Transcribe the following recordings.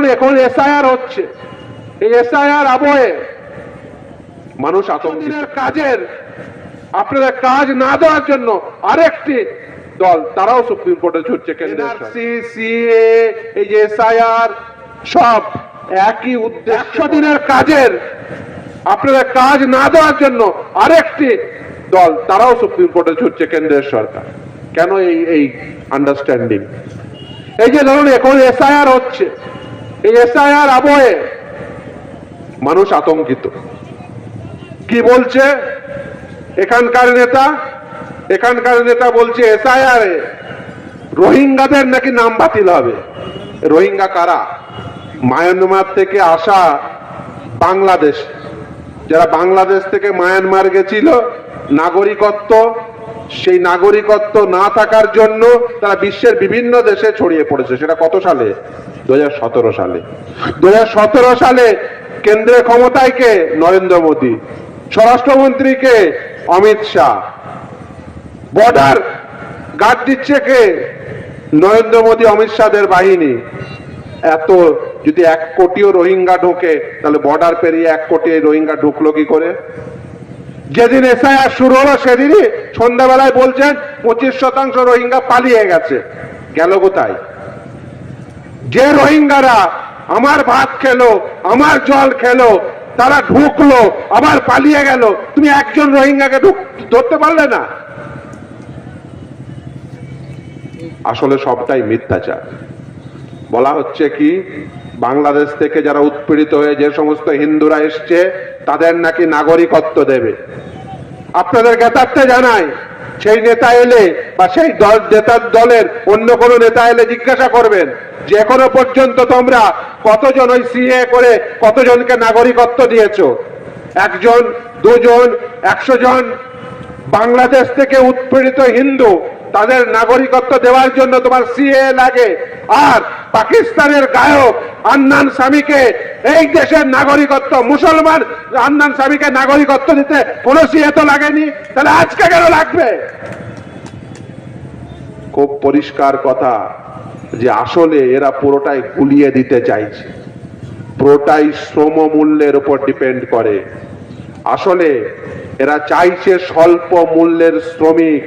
ধরুন এখন এসআইআর হচ্ছে। এই এসআইআর আবহে মানুষ আতঙ্কের কাজের আপনাদের কাজ না দেওয়ার জন্য আরেকটি দল তারাও সুপ্রিম কোর্টে ছুটছে কেন্দ্রের সিএ এই যে এসআইআর সব একই উদ্দেশ্য। দিনের কাজের আপনাদের কাজ না দেওয়ার জন্য আরেকটি দল তারাও সুপ্রিম কোর্টে ছুটছে কেন্দ্রের সরকার। কেন এই এই আন্ডারস্ট্যান্ডিং এই যে ধরুন এখন এসআইআর হচ্ছে। এই এসআইআর আবহে মানুষ আতঙ্কিত। কি বলছে? এখানকার নেতা? এখানকার নেতা বলছে এসআইআর রোহিঙ্গাদের নাকি নাম বাতিল হবে? রোহিঙ্গা কারা? মায়ানমার থেকে আসা বাংলাদেশ। যারা বাংলাদেশ থেকে মায়ানমার গেছিল, নাগরিকত্ব সেই নাগরিকত্ব না থাকার জন্য তারা বিশ্বের বিভিন্ন দেশে ছড়িয়ে পড়েছে। সেটা কত সালে? দু সালে। দু সালে কেন্দ্রে ক্ষমতায় কে? নরেন্দ্র মোদী। স্বরাষ্ট্রমন্ত্রী কে অমিত শাহ। বর্ডার গার্ড দিচ্ছে কে? নরেন্দ্র মোদী, অমিত শাহের বাহিনী। এত যদি এক কোটিও রোহিঙ্গা ঢোকে, তাহলে বর্ডার পেরিয়ে এক কোটি রোহিঙ্গা ঢুকলো কি করে? যেদিন এসআইআর শুরু হলো, সেদিনই সন্ধ্যাবেলায় বলছেন, পঁচিশ শতাংশ রোহিঙ্গা পালিয়ে গেছে। গেল কোথায়? যে রোহিঙ্গারা আমার ভাত খেলো, আমার জল খেলো, তারা ঢুকলো, আবার পালিয়ে গেল, তুমি একজন রোহিঙ্গাকে ধরতে পারলে না? আসলে সবটাই মিথ্যাচার। বলা হচ্ছে কি বাংলাদেশ থেকে যারা উৎপীড়িত হয়ে যে সমস্ত হিন্দুরা এসছে, তাদের নাকি নাগরিকত্ব দেবে। আপনাদের জ্ঞাতার্থে জানাই, সেই নেতা এলে বা সেই দল নেতার দলের অন্য কোনো নেতা এলে জিজ্ঞাসা করবেন যে এখনও পর্যন্ত তোমরা কতজন ওই সিএ করে কতজনকে নাগরিকত্ব দিয়েছ? একজন, দুজন, একশো জন। বাংলাদেশ থেকে উৎপীড়িত হিন্দু তাদের নাগরিকত্ব দেওয়ার জন্য তোমার সিএ লাগে। আর পাকিস্তানের গায়ক আন্নান স্বামীকে এই দেশের নাগরিকত্ব, মুসলমান আন্নান স্বামীকে নাগরিকত্ব দিতে কোনো সিএ তো লাগেনি। তাহলে আজকে কেন লাগবে? খুব পরিষ্কার কথা যে আসলে এরা পুরোটাই গুলিয়ে দিতে চাইছে। পুরোটাই শ্রম মূল্যের উপর ডিপেন্ড করে। আসলে এরা চাইছে স্বল্প মূল্যের শ্রমিক।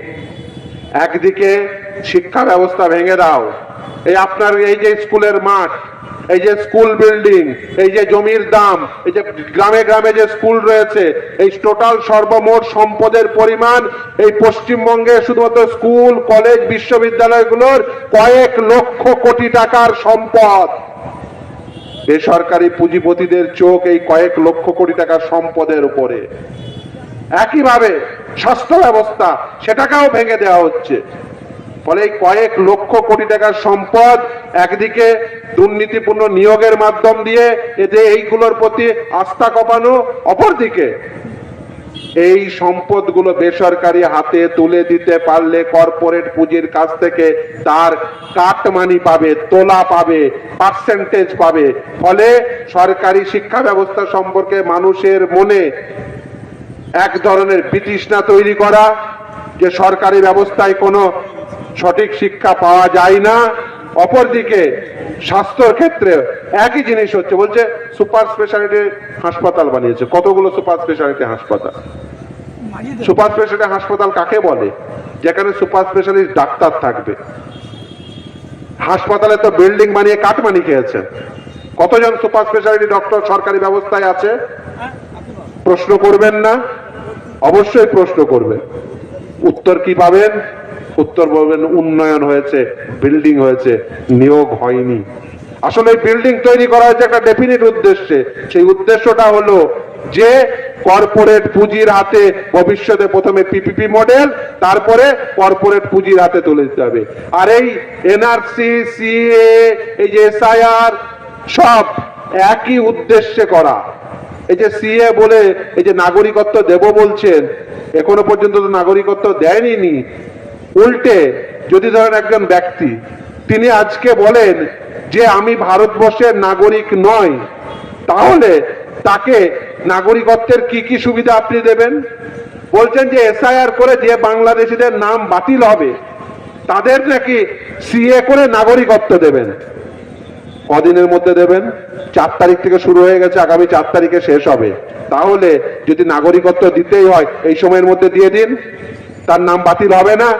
একদিকে শিক্ষা ব্যবস্থা ভেঙে দাও। এই আপনার এই যে স্কুলের মাঠ, এই যে স্কুল বিল্ডিং, এই যে জমির দাম, এই যে গ্রামে গ্রামে যে স্কুল রয়েছে, এই টোটাল সর্বমোট সম্পদের পরিমাণ এই পশ্চিমবঙ্গে শুধুমাত্র স্কুল, কলেজ, বিশ্ববিদ্যালয়গুলোর কয়েক লক্ষ কোটি টাকার সম্পদ। বেসরকারি পুঁজিপতিদের চোখ এই কয়েক লক্ষ কোটি টাকার সম্পদের উপরে। একইভাবে স্বাস্থ্য ব্যবস্থা সেটাকেও ভেঙে দেওয়া হচ্ছে। ফলে কয়েক লক্ষ কোটি টাকার সম্পদ একদিকে দুর্নীতিপূর্ণ নিয়োগের মাধ্যম দিয়ে এতে এইগুলোর প্রতি আস্থা কপানো, অপরদিকে এই সম্পদগুলো বেসরকারি হাতে তুলে দিতে পারলে কর্পোরেট পুঁজির কাছ থেকে তার কাটমানি পাবে, তোলা পাবে পার্সেন্টেজ পাবে। ফলে সরকারি শিক্ষা ব্যবস্থা সম্পর্কে মানুষের মনে এক ধরনের বিতৃষ্ণা তৈরি করা যে সরকারি ব্যবস্থায় কোনো সঠিক শিক্ষা পাওয়া যায় না। অপরদিকে স্বাস্থ্যর ক্ষেত্রে একই জিনিস হচ্ছে, বলছে সুপার স্পেশালিটি হাসপাতাল বানিয়েছে। কতগুলো সুপার স্পেশালিটি হাসপাতাল? সুপার স্পেশালিটি হাসপাতাল কাকে বলে? যেখানে সুপার স্পেশালিস্ট ডাক্তার থাকবে। হাসপাতালে তো বিল্ডিং বানিয়ে কাটমানি খেয়েছে কতজন সুপার স্পেশালিটি ডক্টর সরকারি ব্যবস্থায় আছে? প্রশ্ন করবেন না। অবশ্যই প্রশ্ন করবেন উত্তর কি পাবেন? উত্তর বলবেন উন্নয়ন হয়েছে বিল্ডিং হয়েছে, নিয়োগ হয়নি। আসলে বিল্ডিং তৈরি করা হয়েছে একটা ডেফিনিট উদ্দেশ্যে। সেই উদ্দেশ্যটা হলো যে কর্পোরেট পুঁজির হাতে ভবিষ্যতে প্রথমে পিপিপি মডেল তারপরে কর্পোরেট পুঁজির হাতে তুলে দিতে হবে। আর এই এনআরসি সিএ এই যে এসআইআর সব একই উদ্দেশ্যে করা। এই যে সিএ বলে এই যে নাগরিকত্ব দেব বলছেন, এখনও পর্যন্ত তো নাগরিকত্ব দেয়নি উল্টে যদি ধরেন একজন ব্যক্তি, তিনি আজকে বলেন যে আমি ভারতবর্ষের নাগরিক নয় তাহলে তাকে নাগরিকত্বের কি কি সুবিধা আপনি দেবেন? বলছেন যে এসআইআর করে যে বাংলাদেশিদের নাম বাতিল হবে, তাদের নাকি সিএ করে নাগরিকত্ব দেবেন? কদিনের মধ্যে দেবেন? চার তারিখ থেকে শুরু হয়ে গেছে, আগামী চার তারিখে শেষ হবে। তাহলে যদি নাগরিকত্ব দিতেই হয়, এই সময়ের মধ্যে দিয়ে দিন। তার নাম বাতিল হবে না।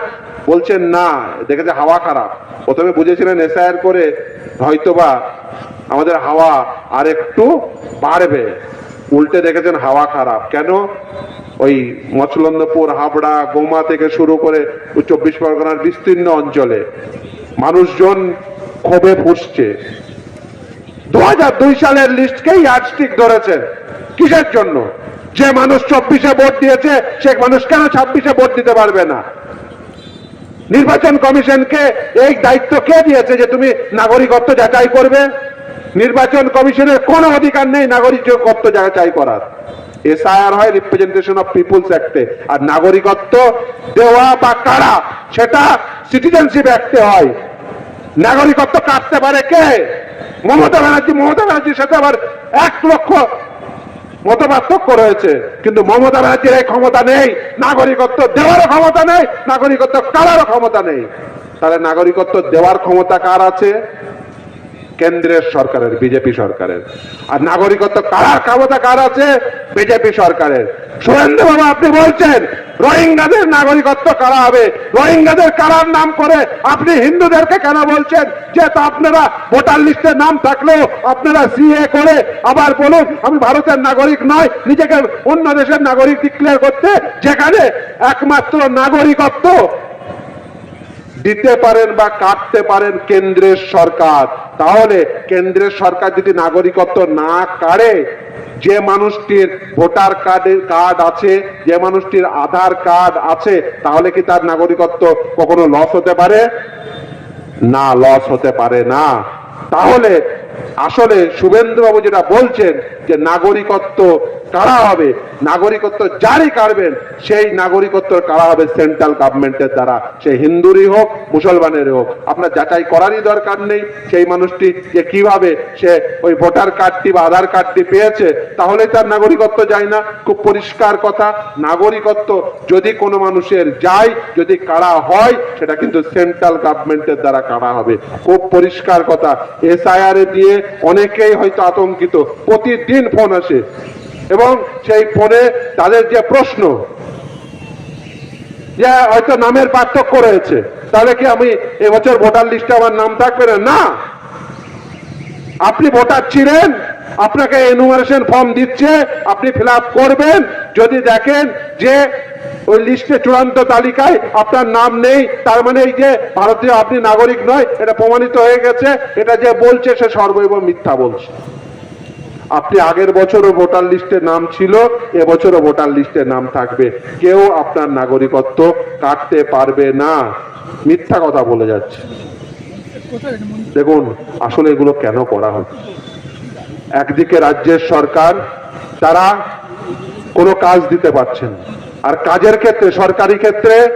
বলছেন, না, দেখেছে হাওয়া খারাপ। প্রথমে বুঝেছিলেন এসআইআর করে হয়তোবা আমাদের হাওয়া আর একটু বাড়বে। উল্টে দেখেছেন হাওয়া খারাপ। কেন? ওই মচলন্দপুর হাবড়া, গোমা থেকে শুরু করে চব্বিশ পরগনার বিস্তীর্ণ অঞ্চলে মানুষজন ক্ষোভে ফুসছে। দু সালের লিস্টকেই ইয়ার্ডস্টিক ধরেছে। কিসের জন্য? যে মানুষ চব্বিশে ভোট দিয়েছে, সে মানুষ কেন ছাব্বিশে ভোট দিতে পারবে না? নির্বাচন কমিশনকে এই দায়িত্ব কে দিয়েছে যে তুমি নাগরিকত্ব যাচাই করবে? নির্বাচন কমিশনের কোনো অধিকার নেই নাগরিকত্ব যাচাই করার। এসআইআর হয় রিপ্রেজেন্টেশন অফ পিপুলস অ্যাক্টে আর নাগরিকত্ব দেওয়া বা কারা, সেটা সিটিজেনশিপ অ্যাক্টে হয়। নাগরিকত্ব কাটতে পারে কে? মমতা ব্যানার্জি, মমতা ব্যানার্জির সাথে আবার এক লক্ষ মত পার্থক্য রয়েছে। কিন্তু মমতা ব্যানার্জির এই ক্ষমতা নেই, নাগরিকত্ব দেওয়ারও ক্ষমতা নেই, নাগরিকত্ব কারারও ক্ষমতা নেই। তাহলে নাগরিকত্ব দেওয়ার ক্ষমতা কার আছে? কেন্দ্রের সরকারের, বিজেপি সরকারের। আর নাগরিকত্ব কারার ক্ষমতা কার আছে? বিজেপি সরকারের। সুরেন্দ্র বাবা, আপনি বলছেন রোহিঙ্গাদের নাগরিকত্ব কারা হবে? রোহিঙ্গাদের কারার নাম করে আপনি হিন্দুদেরকে কেন বলছেন? যে তা আপনারা ভোটার লিস্টে নাম থাকলেও আপনারা সিএ করে আবার বলুন, আমি ভারতের নাগরিক নয়, নিজেকে অন্য দেশের নাগরিক ডিক্লেয়ার করতে, যেখানে একমাত্র নাগরিকত্ব দিতে পারেন বা কাটতে পারেন কেন্দ্রের সরকার। তাহলে কেন্দ্রের সরকার যদি নাগরিকত্ব না কাড়ে, যে মানুষটির ভোটার কার্ডের কার্ড আছে, যে মানুষটির আধার কার্ড আছে, তাহলে কি তার নাগরিকত্ব কখনো লস হতে পারে? না লস হতে পারে না। তাহলে আসলে শুভেন্দুবাবু যেটা বলছেন যে নাগরিকত্ব কারা হবে? নাগরিকত্ব যারই কাড়বেন সেই নাগরিকত্ব কারা হবে? সেন্ট্রাল গভর্নমেন্টের দ্বারা। সে হিন্দুরই হোক মুসলমানের হোক। আপনার যাচাই করারই দরকার নেই। সেই মানুষটি যে কীভাবে সে ওই ভোটার কার্ডটি বা আধার কার্ডটি পেয়েছে তাহলে তার নাগরিকত্ব যায় না। খুব পরিষ্কার কথা, নাগরিকত্ব যদি কোনো মানুষের যায়, যদি কারা হয়, সেটা কিন্তু সেন্ট্রাল গভর্নমেন্টের দ্বারা কারা হবে। খুব পরিষ্কার কথা। এসআইআর দিয়ে অনেকেই হয়তো আতঙ্কিত। প্রতিদিন ফোন আসে। এবং সেই ফোনে তাদের যে প্রশ্ন, যে হয়তো নামের পার্থক্য রয়েছে, তাহলে কি আমি এবছর ভোটার লিস্টে আমার নাম থাকবে না? না! আপনি ভোটার ছিলেন, আপনাকে এনুমারেশন ফর্ম দিচ্ছে, আপনি ফিল করবেন, যদি দেখেন যে ওই লিস্টে চূড়ান্ত তালিকায় আপনার নাম নেই, তার মানে এই যে ভারতীয় আপনি নাগরিক নয়, এটা প্রমাণিত হয়ে গেছে, এটা যে বলছে সে সর্বৈব মিথ্যা বলছে। আপনি আগের বছরও ভোটার লিস্টে নাম ছিল, এবছরও ভোটার লিস্টে নাম থাকবে। কেউ আপনার নাগরিকত্ব কাটতে পারবে না। মিথ্যা কথা বলে যাচ্ছে। দেখুন, আসলে এগুলো কেন করা হচ্ছে একদিকে রাজ্যের সরকার, তারা কোনো কাজ দিতে পারছেন। আর কাজের ক্ষেত্রে, সরকারি ক্ষেত্রে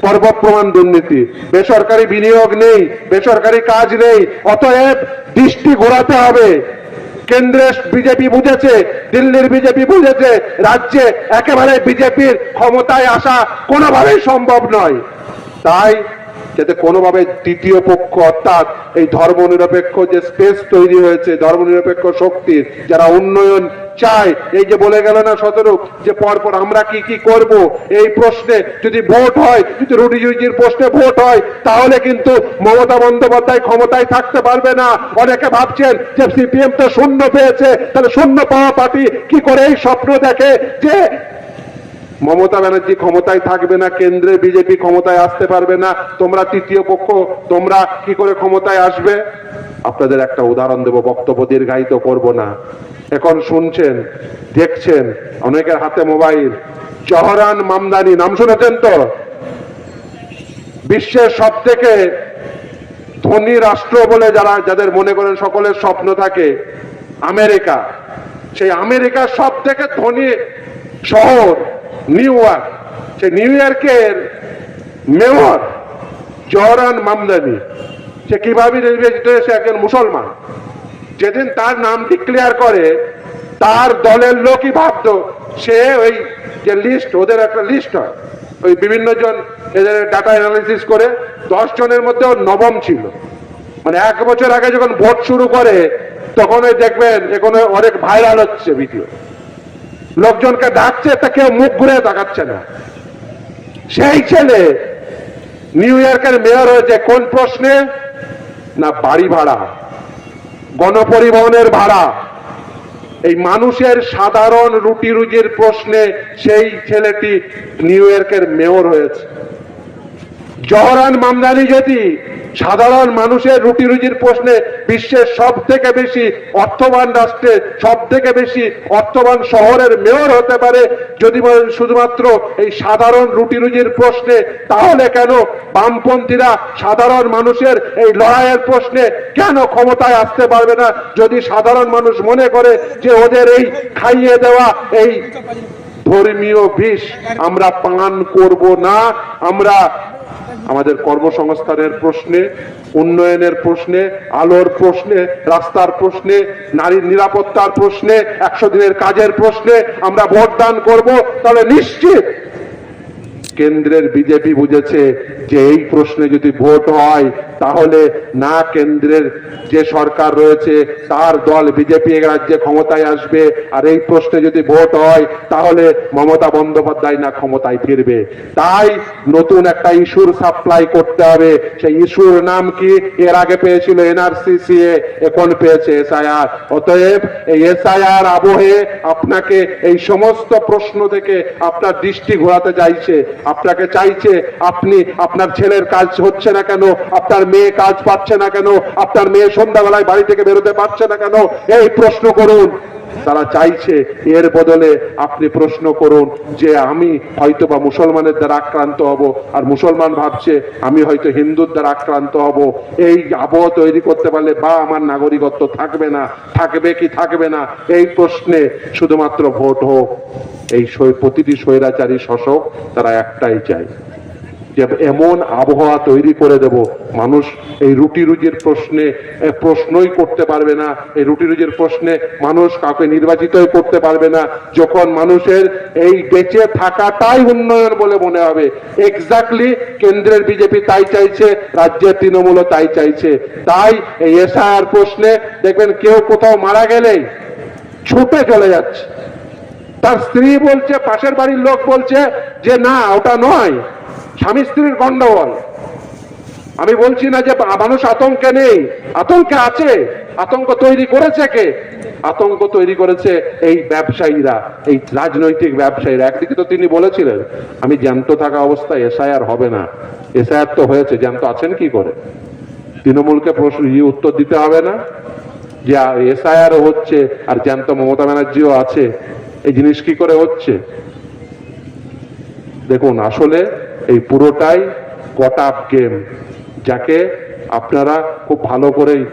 পর্বপ্রমাণ দুর্নীতি। বেসরকারি বিনিয়োগ নেই, বেসরকারি কাজ নেই, অতএব দৃষ্টি ঘোরাতে হবে। কেন্দ্রে বিজেপি বুঝেছে, দিল্লির বিজেপি বুঝেছে, রাজ্যে একেবারে বিজেপির ক্ষমতায় আসা কোনোভাবেই সম্ভব নয়। তাই যাতে কোনোভাবে তৃতীয় পক্ষ অর্থাৎ এই ধর্মনিরপেক্ষ যে স্পেস তৈরি হয়েছে, ধর্মনিরপেক্ষ শক্তির যারা উন্নয়ন চায়, এই যে বলে গেল না শতরূপ যে পরপর আমরা কি কি করব? এই প্রশ্নে যদি ভোট হয়, যদি রুডিজুজির প্রশ্নে ভোট হয়, তাহলে কিন্তু মমতা বন্দ্যোপাধ্যায় ক্ষমতায় থাকতে পারবে না। অনেকে ভাবছেন যে সিপিএম তো শূন্য পেয়েছে, তাহলে শূন্য পাওয়া পার্টি কি করে এই স্বপ্ন দেখে যে মমতা ব্যানার্জি ক্ষমতায় থাকবে না, কেন্দ্রে বিজেপি ক্ষমতায় আসতে পারবে না, তোমরা তৃতীয় পক্ষ, তোমরা কি করে ক্ষমতায় আসবে? আপনাদের একটা উদাহরণ দেব, বক্তব্য দীর্ঘায়িত করব না। এখন শুনছেন, দেখছেন, অনেকের হাতে মোবাইল। জহরান মামদানি, নাম শুনেছেন তো? বিশ্বের সব থেকে ধনী রাষ্ট্র বলে যারা, যাদের মনে করেন সকলের স্বপ্ন থাকে, আমেরিকা। সেই আমেরিকার সব থেকে ধনী শহর নিউ ইয়র্ক, সেই নিউ ইয়র্কের মেয়র জহরান মামদানি, সে কীভাবে নির্বাচিত হয়েছে একজন মুসলমান? যেদিন তার নাম ডিক্লেয়ার করে, তার দলের লোকই ভাবতো সে ওই যে লিস্ট ওদের একটা লিস্ট হয়। ওই বিভিন্ন জন এদের ডাটা অ্যানালিসিস করে দশ জনের মধ্যে নবম ছিল। মানে এক বছর আগে যখন ভোট শুরু করে তখন দেখবেন এখানে অনেক ভাইরাল হচ্ছে ভিডিও লোকজনকে ডাকছে, তা কেউ মুখ ঘুরে দেখাচ্ছে না। সেই ছেলে নিউ ইয়র্কের মেয়র হয়েছে, কোন প্রশ্নে? না, বাড়ি ভাড়া। গণপরিবহনের ভাড়া। এই মানুষের সাধারণ রুটি রুজির প্রশ্নে সেই ছেলেটি নিউ ইয়র্কের মেয়র হয়েছে। জহরান মামদানি যদি সাধারণ মানুষের রুটি রুজির প্রশ্নে বিশ্বের সব থেকে বেশি অর্থবান রাষ্ট্রের সব থেকে বেশি অর্থবান শহরের মেয়র হতে পারে, যদি বলেন শুধুমাত্র এই সাধারণ রুটি রুজির প্রশ্নে, তাহলে কেন বামপন্থীরা সাধারণ মানুষের এই লড়াইয়ের প্রশ্নে কেন ক্ষমতায় আসতে পারবে না? যদি সাধারণ মানুষ মনে করে যে ওদের এই খাইয়ে দেওয়া, এই ধর্মীয় বিষ আমরা পান করব না, আমরা আমাদের কর্মসংস্থানের প্রশ্নে, উন্নয়নের প্রশ্নে, আলোর প্রশ্নে, রাস্তার প্রশ্নে, নারীর নিরাপত্তার প্রশ্নে, একশো দিনের কাজের প্রশ্নে আমরা ভোট দান করব, তাহলে নিশ্চিত কেন্দ্রের বিজেপি বুঝেছে যে এই প্রশ্নে যদি ভোট হয়, তাহলে না কেন্দ্রের যে সরকার রয়েছে, তার দল বিজেপি রাজ্যে ক্ষমতায় আসবে। আর এই প্রশ্নে যদি ভোট হয়, তাহলে মমতা বন্দ্যোপাধ্যায় না ক্ষমতায় ফিরবে। তাই নতুন একটা ইস্যুর সাপ্লাই করতে হবে। সেই ইস্যুর নাম কি? এর আগে পেয়েছিল এনআরসিসিএ এখন পেয়েছে এসআইআর। অতএব এই এসআইআর আবহে আপনাকে এই সমস্ত প্রশ্ন থেকে আপনার দৃষ্টি ঘোরাতে চাইছে। আপনাকে চাইছে, আপনি আপনার ছেলের কাজ হচ্ছে না কেন? আপনার মেয়ে কাজ পাচ্ছে না কেন? আপনার মেয়ে সন্ধ্যাবেলায় বাড়ি থেকে বেরোতে পারছে না কেন? এই প্রশ্ন করুন। তারা চাইছে, এর বদলে আপনি প্রশ্ন করুন যে আমি হয়তো বা মুসলমানের দ্বারা আক্রান্ত হব, আর মুসলমান ভাবছে, আমি হয়তো হিন্দুর দ্বারা আক্রান্ত হব। এই আবহ তৈরি করতে পারলে বা আমার নাগরিকত্ব থাকবে না, থাকবে কি থাকবে না, এই প্রশ্নে শুধুমাত্র ভোট হোক। এই প্রতিটি স্বৈরাচারী শাসক তারা একটাই চায়। যে এমন আবহাওয়া তৈরি করে দেব, মানুষ এই রুটি রুজির প্রশ্নে প্রশ্নই করতে পারবে না। এই রুটি রুজির প্রশ্নে মানুষ কাউকে নির্বাচিত করতে পারবে না। যখন মানুষের এই বেঁচে থাকাটাই উন্নয়ন বলে মনে হবে। এক্স্যাক্টলি কেন্দ্রের বিজেপি তাই চাইছে, রাজ্যের তৃণমূলও তাই চাইছে। তাই এই এসআইআর প্রশ্নে দেখবেন কেউ কোথাও মারা গেলেই ছুটে চলে যাচ্ছে। তার স্ত্রী বলছে, পাশের বাড়ির লোক বলছে যে, না, ওটা নয়। স্বামী স্ত্রীর গন্ডগোল। আমি বলছি না যে মানুষ আতঙ্কে নেই, আতঙ্কে আছে, আতঙ্ক তৈরি করেছে কে? আতঙ্ক তৈরি করেছে এই ব্যবসায়ীরা, এই রাজনৈতিক ব্যবসায়ীরা। একদিকে তো তিনি বলেছিলেন, আমি জ্যান্ত থাকা অবস্থায় এসআইআর হবে না। এসআইআর তো হয়েছে, জ্যান্ত আছেন কি করে? তৃণমূলকে প্রশ্ন উত্তর দিতে হবে না? যে এসআইআর হচ্ছে আর জ্যান্ত মমতা ব্যানার্জিও আছে, এই জিনিস কি করে হচ্ছে? দেখুন, আসলে এই পুরোটাই গট আপ গেম যাকে আপনারা খুব ভালো করেই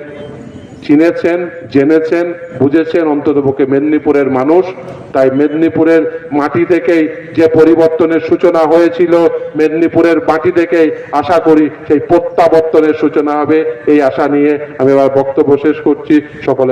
চিনেছেন, জেনেছেন, বুঝেছেন, অন্ততপক্ষে মেদিনীপুরের মানুষ। তাই মেদিনীপুরের মাটি থেকেই যে পরিবর্তনের সূচনা হয়েছিল, মেদিনীপুরের মাটি থেকেই আশা করি সেই প্রত্যাবর্তনের সূচনা হবে, এই আশা নিয়ে আমি এবার বক্তব্য শেষ করছি। সকলে